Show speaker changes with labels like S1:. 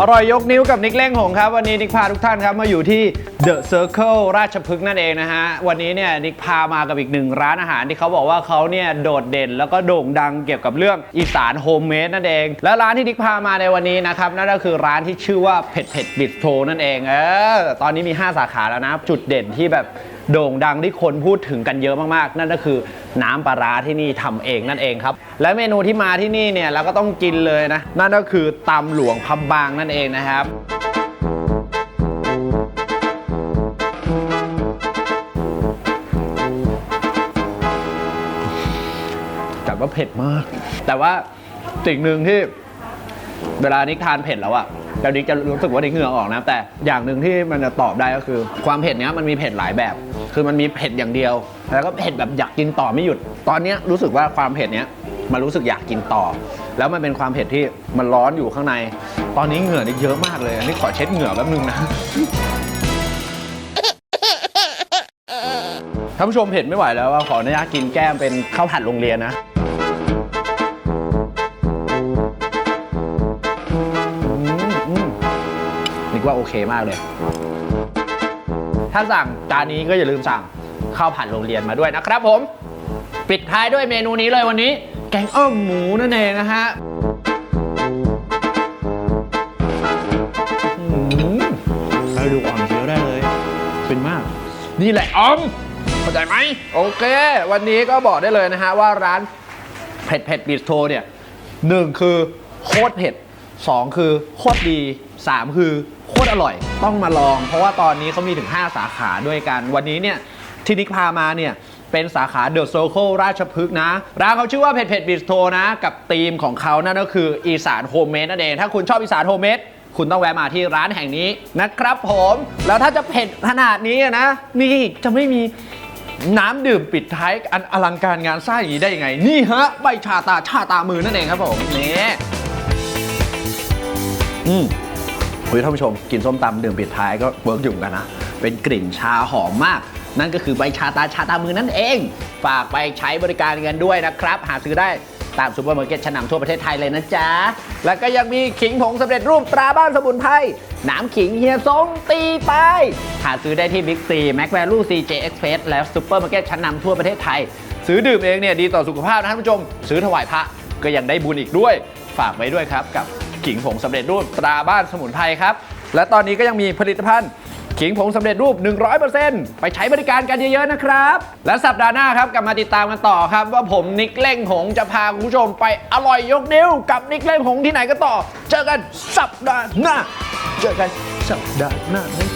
S1: อร่อยยกนิ้วกับนิกเล้งหงครับ วันนี้นิกพาทุกท่านครับมาอยู่ที่ The Circle ราชพฤกษ์นั่นเองนะฮะ วันนี้เนี่ยนิกพามากับอีกหนึ่งร้านอาหารที่เขาบอกว่าเขาเนี่ยโดดเด่นแล้วก็โด่งดังเกี่ยวกับเรื่องอีสานโฮมเมดนั่นเอง และร้านที่นิกพามาในวันนี้นะครับนั่นก็คือร้านที่ชื่อว่าเผ็ดเผ็ดบิสโทนั่นเองเออตอนนี้มี 5 สาขาแล้วนะ จุดเด่นที่แบบ โด่งดังที่คนพูดถึงกันเยอะมากๆ นั่นก็คือน้ำปลาร้าที่นี่ทำเองนั่นเองครับ และเมนูที่มาที่นี่เนี่ยเราก็ต้องกินเลยนะ นั่นก็คือตำหลวงพับบางนั่นเองนะครับจัดว่าเผ็ดมาก แต่ว่าสิ่งหนึ่งที่เวลานิกทานเผ็ดแล้วอะ แต่นิกจะรู้สึกว่านิกเหงื่อออกนะ แต่อย่างหนึ่งที่มันจะตอบได้ก็คือ ความเผ็ดเนี้ยมันมีเผ็ดหลายแบบ คือมันมีเผ็ดอย่างเดียว แล้วก็เผ็ดแบบอยากกินต่อไม่หยุด ตอนเนี้ยรู้สึกว่าความเผ็ดเนี้ยมันรู้สึกอยากกินต่อ แล้วมันเป็นความเผ็ดที่มันร้อนอยู่ข้างใน ตอนนี้เหงื่อนิกเยอะมากเลยอันี่ขอเช็ดเหงื่อแป๊บนึงนะท่านผู้ชมเผ็ดไม่ไหวแล้วว่าขออนุญาตกินแก้มเป็นข้าวผัดโรงเรียนนะ นึกว่าโอเคมากเลย ถ้าสั่งจานนี้ก็อย่าลืมสั่งข้าวผัดโรงเรียนมาด้วยนะครับผม ปิดท้ายด้วยเมนูนี้เลยวันนี้ แกงอ้อมหมูนั่นเองนะฮะเราดูอ่อนเคี้ยวได้เลย เป็นมาก นี่แหละออมเข้าใจไหมโอเค วันนี้ก็บอกได้เลยนะฮะว่าร้านเผ็ดเผ็ดบิสโทเนี่ยหนึ่งคือโคตรเผ็ด สองคือโคตรดีสามคือโคตรอร่อย ต้องมาลอง เพราะว่าตอนนี้เขามีถึง 5 สาขาด้วยกัน วันนี้เนี่ยที่นิกพามาเนี่ยเป็นสาขาเดอะโซโคราชพฤกษ์นะ ร้านเขาชื่อว่าเผ็ดเผ็ดบิสโทนะ กับธีมของเขานั่นก็คืออีสานโฮมเมดนั่นเอง ถ้าคุณชอบอีสานโฮมเมดคุณต้องแวะมาที่ร้านแห่งนี้นะครับผม แล้วถ้าจะเผ็ดขนาดนี้นะ นี่จะไม่มีน้ำดื่มปิดท้ายอันอลังการงานสร้างอย่างนี้ได้ยังไง นี่ฮะ ใบชาตาชาตามือนั่นเองครับผมนี่ อืมคุยท่านผู้ชมกินส้มตำดื่มปิดท้ายก็เวิร์กอยู่กันนะ เป็นกลิ่นชาหอมมาก นั่นก็คือใบชาตาชาตามือนั่นเอง ฝากไปใช้บริการกันด้วยนะครับ หาซื้อได้ตามซูเปอร์มาร์เก็ตชั้นนำทั่วประเทศไทยเลยนะจ๊ะ แล้วก็ยังมีขิงผงสำเร็จรูปตราบ้านสมุนไพรน้ำขิงเฮียซงตีไป หาซื้อได้ที่บิ๊กซีแม็กแวลูซีเจเอ็กเพสและซูเปอร์มาร์เก็ตชั้นนำทั่วประเทศไทย ซื้อดื่มเองเนี่ยดีต่อสุขภาพนะท่านผู้ชม ซื้อถวายพระก็ยังได้บุญอีกด้วย ฝากไว้ด้วยครับกับ ขิงผงสำเร็จรูปตราบ้านสมุนไพรครับ และตอนนี้ก็ยังมีผลิตภัณฑ์ขิงผงสำเร็จรูป 100%ไปใช้บริการกันเยอะๆนะครับ และสัปดาห์หน้าครับกลับมาติดตามกันต่อครับ ว่าผมนิกเล่งหงจะพาคุณผู้ชมไปอร่อยยกนิ้วกับนิกเล่งหงที่ไหนก็ต่อ เจอกันสัปดาห์หน้า เจอกันสัปดาห์หน้านะ